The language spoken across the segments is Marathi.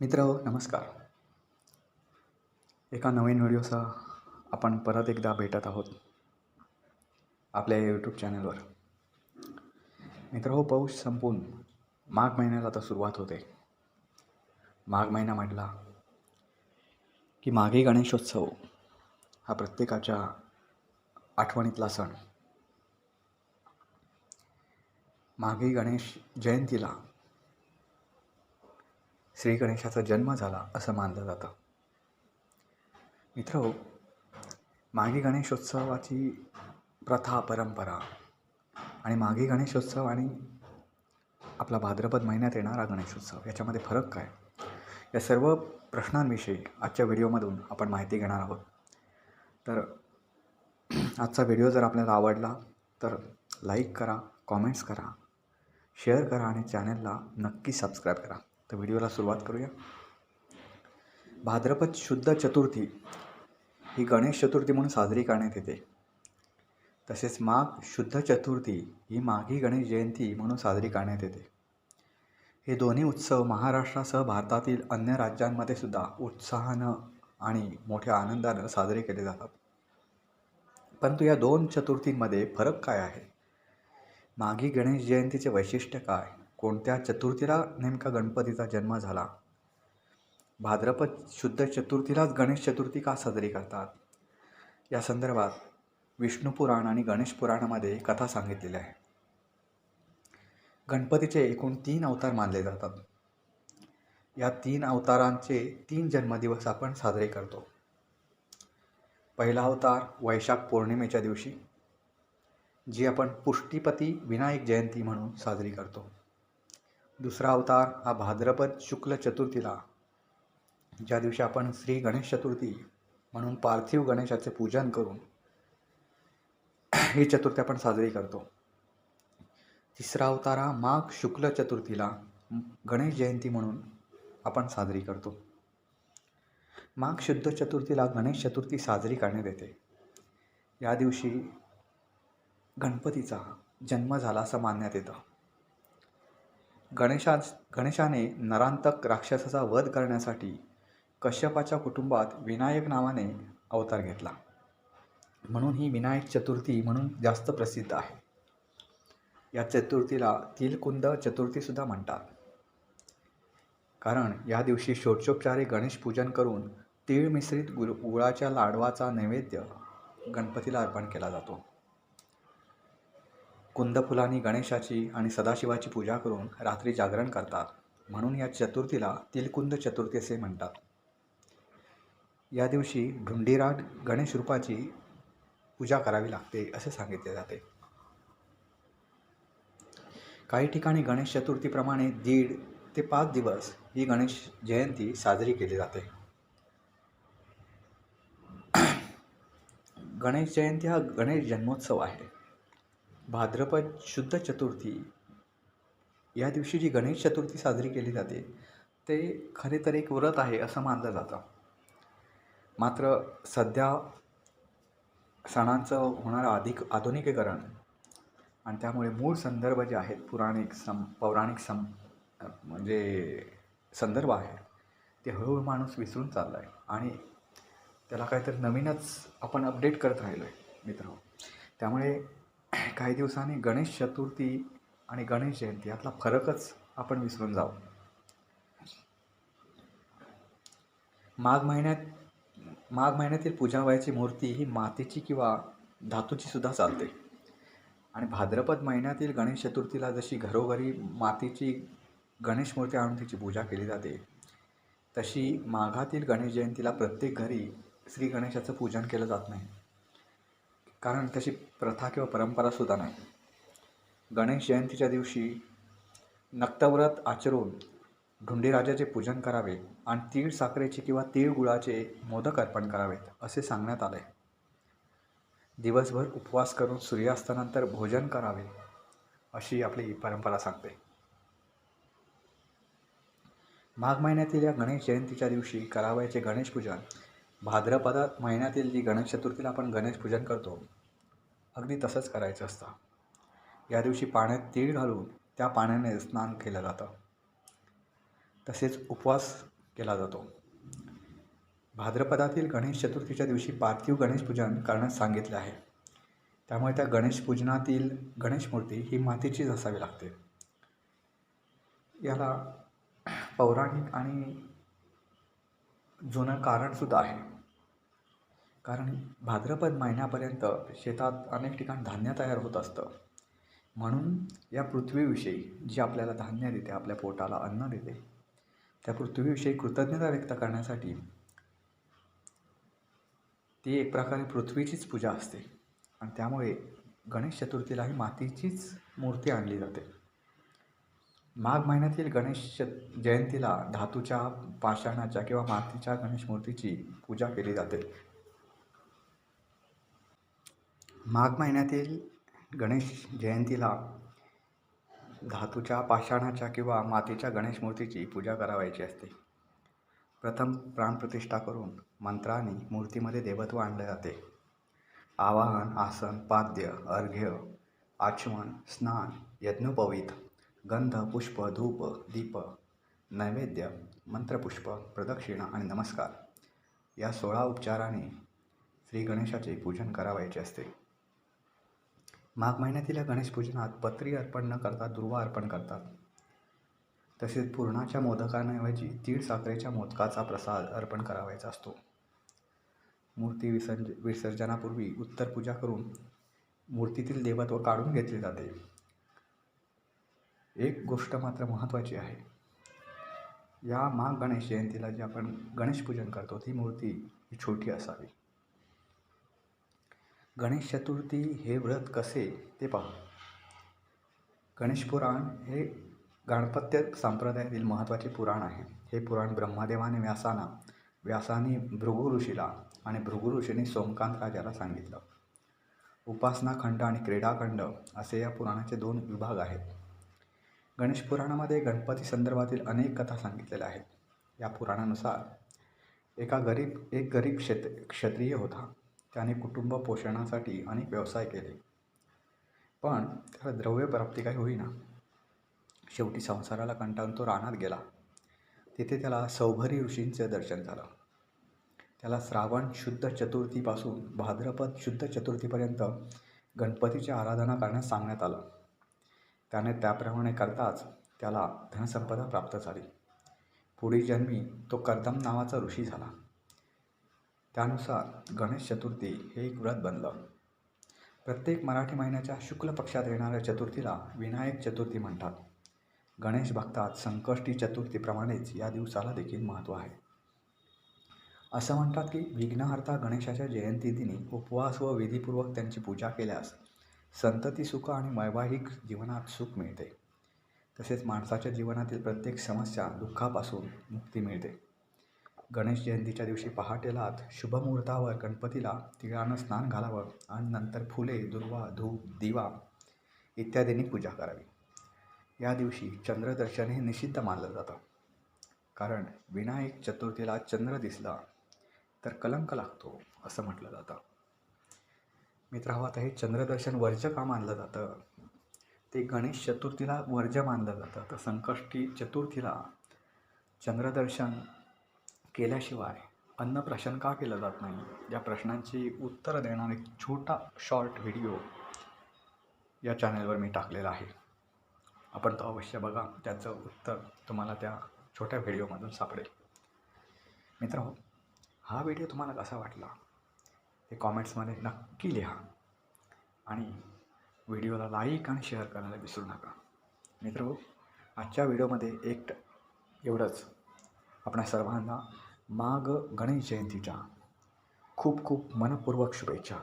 मित्र नमस्कार. एका नवीन व्हिडिओसह आपण परत एकदा भेटत आहोत आपल्या यूट्यूब चॅनलवर मित्र हो पाऊस संपून माघ महिन्याला आता सुरुवात होते. माघ महिना म्हटला की माघी गणेशोत्सव हा प्रत्येकाच्या आठवणीतला सण. माघी गणेश जयंतीला श्री गणेशाचा जन्म झाला असं मानलं जातं. मित्र माघी गणेशोत्सवाची प्रथा परंपरा आणि माघी गणेशोत्सव आणि आपला भाद्रपद महिन्यात येणारा गणेशोत्सव याच्यामध्ये फरक काय? या सर्व प्रश्नांविषयी आजच्या व्हिडिओमधून आपण माहिती घेणार आहोत. तर आजचा व्हिडिओ जर आपल्याला आवडला तर लाईक करा कॉमेंट्स करा शेअर करा आणि चॅनलला नक्की सबस्क्राईब करा. तर व्हिडिओला सुरुवात करूया. भाद्रपद शुद्ध चतुर्थी ही गणेश चतुर्थी म्हणून साजरी करण्यात येते. तसेच माघ शुद्ध चतुर्थी ही माघी गणेश जयंती म्हणून साजरी करण्यात येते. हे दोन्ही उत्सव महाराष्ट्रासह भारतातील अन्य राज्यांमध्ये सुद्धा उत्साहानं आणि मोठ्या आनंदानं साजरे केले जातात. परंतु या दोन चतुर्थींमध्ये फरक काय आहे? माघी गणेश जयंतीचे वैशिष्ट्य काय? कोणत्या चतुर्थीला नेमका गणपतीचा जन्म झाला? भाद्रपद शुद्ध चतुर्थीलाच गणेश चतुर्थी का साजरी करतात? या संदर्भात विष्णू पुराण आणि गणेश पुराणामध्ये कथा सांगितलेल्या आहे. गणपतीचे एकूण तीन अवतार मानले जातात. या तीन अवतारांचे तीन जन्मदिवस आपण साजरे करतो. पहिला अवतार वैशाख पौर्णिमेच्या दिवशी जी आपण पुष्टीपती विनायक जयंती म्हणून साजरी करतो. दुसरा अवतार हा भाद्रपद शुक्ल चतुर्थीला. ज्या दिवशी आपण श्री गणेश चतुर्थी म्हणून पार्थिव गणेशाचे पूजन करून ही चतुर्थी आपण साजरी करतो. तिसरा अवतार हा माघ शुक्ल चतुर्थीला गणेश जयंती म्हणून आपण साजरी करतो. माघ शुद्ध चतुर्थीला गणेश चतुर्थी साजरी करण्यात येते. या दिवशी गणपतीचा जन्म झाला असं मानण्यात येतं. गणेशा गणेशाने नरांतक राक्षसाचा वध करण्यासाठी कश्यपाच्या कुटुंबात विनायक नावाने अवतार घेतला. म्हणून ही विनायक चतुर्थी म्हणून जास्त प्रसिद्ध आहे. या चतुर्थीला तिलकुंद चतुर्थीसुद्धा म्हणतात. कारण या दिवशी षोडशोपचारे गणेश पूजन करून तीळ मिश्रित गुळ गुळाच्या लाडवाचा नैवेद्य गणपतीला अर्पण केला जातो. कुंदफुलांनी गणेशाची आणि सदाशिवाची पूजा करून रात्री जागरण करतात. म्हणून या चतुर्थीला तिलकुंद चतुर्थी असे म्हणतात. या दिवशी ढुंडीराट गणेश रूपाची पूजा करावी लागते असे सांगितले जाते. काही ठिकाणी गणेश चतुर्थीप्रमाणे दीड ते पाच दिवस ही गणेश जयंती साजरी केली जाते. गणेश जयंती हा गणेश जन्मोत्सव आहे. भाद्रपद शुद्ध चतुर्थी. या दिवशी जी गणेश चतुर्थी साजरी केली जाते ते खरे तर एक व्रत आहे असं मानलं जातं. मात्र सध्या सणांचं होणारं अधिक आधुनिकीकरण आणि त्यामुळे मूळ संदर्भ जे आहेत पुराणिक सम पौराणिक सम म्हणजे संदर्भ आहे ते हळूहळू माणूस विसरून चालला आहे आणि त्याला काहीतरी नवीनच आपण अपडेट करत राहिलो आहे मित्र त्यामुळे काही दिवसांनी गणेश चतुर्थी आणि गणेश जयंती यातला फरकच आपण विसरून जाऊ. माघ महिन्यात माघ महिन्यातील पूजा व्हायची मूर्ती ही मातीची किंवा धातूची सुद्धा चालते. आणि भाद्रपद महिन्यातील गणेश चतुर्थीला जशी घरोघरी मातीची गणेश मूर्ती आणून तिची पूजा केली जाते तशी माघातील गणेश जयंतीला प्रत्येक घरी श्री गणेशाचं पूजन केलं जात नाही. कारण तशी प्रथा किंवा परंपरासुद्धा नाही. गणेश जयंतीच्या दिवशी नक्तव्रत आचरून धुंडीराजाचे पूजन करावे आणि तीळ साखरेचे किंवा तीळ गुळाचे मोदक अर्पण करावेत असे सांगण्यात आले. दिवसभर उपवास करून सूर्यास्तानंतर भोजन करावे अशी आपली परंपरा सांगते. माघ महिन्यातील या गणेश जयंतीच्या दिवशी करावयाचे गणेश पूजन भाद्रपदा महिन्यातील जी गणेश चतुर्थीला आपण गणेश पूजन करतो अगदी तसंच करायचं असतं. या दिवशी पाण्यात तीळ घालून त्या पाण्याने स्नान केलं जातं. तसेच उपवास केला जातो. भाद्रपदातील गणेश चतुर्थीच्या दिवशी पार्थिव गणेश पूजन करण्यास सांगितले आहे. त्यामुळे त्या गणेश पूजनातील गणेश मूर्ती ही मातीचीच असावी लागते. याला पौराणिक आणि जुनं कारणसुद्धा आहे. कारण भाद्रपद महिन्यापर्यंत शेतात अनेक ठिकाण धान्य तयार होत असतं. म्हणून या पृथ्वीविषयी जी आपल्याला धान्य देते आपल्या पोटाला अन्न देते त्या पृथ्वीविषयी कृतज्ञता व्यक्त करण्यासाठी ती एक प्रकारे पृथ्वीचीच पूजा असते. आणि त्यामुळे गणेश चतुर्थीलाही मातीचीच मूर्ती आणली जाते. माघ महिन्यातील गणेश च जयंतीला धातूच्या पाषाणाच्या किंवा मातीच्या गणेश मूर्तीची पूजा केली जाते. माघ महिन्यातील गणेश जयंतीला धातूच्या पाषाणाच्या किंवा मातीच्या गणेश मूर्तीची पूजा करावायची असते. प्रथम प्राणप्रतिष्ठा करून मंत्राने मूर्तीमध्ये देवत्व आणले जाते. आवाहन आसन पाद्य अर्घ्य आचमन स्नान यज्ञोपवीत. गंध पुष्प धूप दीप नैवेद्य मंत्रपुष्प प्रदक्षिणा आणि नमस्कार. या सोळा उपचाराने श्री गणेशाचे पूजन करावायचे असते. माघ महिन्यातील या गणेश पूजनात पत्री अर्पण न करता दुर्वा अर्पण करतात. तसेच पूर्णाच्या मोदकांऐवजी तीळ साखरेच्या मोदकाचा प्रसाद अर्पण करावायचा असतो. मूर्ती विसर्ज विसर्जनापूर्वी उत्तर पूजा करून मूर्तीतील देवत्व काढून घेतले जाते. एक गोष्ट मात्र महत्त्वाची आहे. या माँ गणेश जयंतीला जे आपण गणेश पूजन करतो ती मूर्ती ही छोटी असावी. गणेश चतुर्थी हे व्रत कसे ते पाहू. गणेश पुराण हे गाणपत्य संप्रदायातील महत्त्वाचे पुराण आहे. हे पुराण ब्रह्मदेवाने व्यासाना व्यासाने भृगु ऋषीला आणि भृगु ऋषीने सोमकांत राजाला सांगितलं. उपासनाखंड आणि क्रीडाखंड असे या पुराणाचे दोन विभाग आहेत. गणेश पुराणामध्ये गणपती संदर्भातील अनेक कथा सांगितलेल्या आहेत. या पुराणानुसार एका गरीब एक गरीब क्षेत्र क्षत्रिय होता. त्याने कुटुंब पोषणासाठी अनेक व्यवसाय केले. पण त्याला द्रव्य प्राप्ती काही होईना. शेवटी संसाराला कंटाळून तो रानात गेला. तिथे त्याला सौभरी ऋषींचं दर्शन झालं. त्याला श्रावण शुद्ध चतुर्थीपासून भाद्रपद शुद्ध चतुर्थीपर्यंत गणपतीची आराधना करण्यास सांगण्यात आलं. त्याने त्याप्रमाणे करताच त्याला धनसंपदा प्राप्त झाली. पुढील जन्मी तो कर्दम नावाचा ऋषी झाला. त्यानुसार गणेश चतुर्थी हे एक व्रत बनलं. प्रत्येक मराठी महिन्याच्या शुक्ल पक्षात येणाऱ्या चतुर्थीला विनायक चतुर्थी म्हणतात. गणेश भक्तात संकष्टी चतुर्थीप्रमाणेच या दिवसाला देखील महत्त्व आहे. असं म्हणतात की विघ्नहर्ता गणेशाच्या जयंतीदिनी उपवास व विधीपूर्वक त्यांची पूजा केल्यास संतती सुख आणि वैवाहिक जीवनात सुख मिळते. तसेच माणसाच्या जीवनातील प्रत्येक समस्या दुःखापासून मुक्ती मिळते. गणेश जयंतीच्या दिवशी पहाटेलात शुभमुहूर्तावर गणपतीला तिळानं स्नान घालावं आणि नंतर फुले दुर्वा धूप दिवा इत्यादींनी पूजा करावी. या दिवशी चंद्रदर्शन हे निषिद्ध मानलं जातं. कारण विनायक चतुर्थीला चंद्र दिसला तर कलंक लागतो असं म्हटलं जातं. मित्र आता हे चंद्रदर्शन वर्ज्य का मानलं जातं? ते गणेश चतुर्थीला वर्ज्य मानलं जातं. तर संकष्टी चतुर्थीला चंद्रदर्शन केल्याशिवाय अन्नप्राशन का केलं जात नाही? या प्रश्नांची उत्तरं देणारा एक छोटा शॉर्ट व्हिडिओ या चॅनलवर मी टाकलेला आहे. आपण तो अवश्य बघा. त्याचं उत्तर तुम्हाला त्या छोट्या व्हिडिओमधून सापडेल. मित्र हो, हा व्हिडिओ तुम्हाला कसा वाटला? हे कॉमेंट्समध्ये नक्की लिहा. आणि व्हिडिओला लाईक आणि शेअर करायला विसरू नका. मित्र आजच्या व्हिडिओमध्ये एक एवढंच. आपणा सर्वांना माघ गणेश जयंतीच्या खूप खूप मनपूर्वक शुभेच्छा.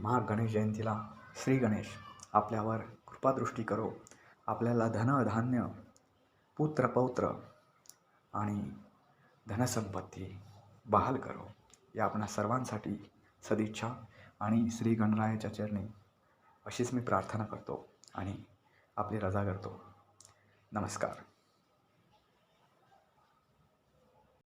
माघ गणेश जयंतीला श्री गणेश आपल्यावर कृपादृष्टी करो. आपल्याला धन धान्य पुत्र पौत्र आणि धनसंपत्ती बहाल करो. या आपणा सर्वांसाठी सदिच्छा आणि श्री गणरायाच्या चरणी अशीच मी प्रार्थना करतो आणि आपली रजा करतो. नमस्कार.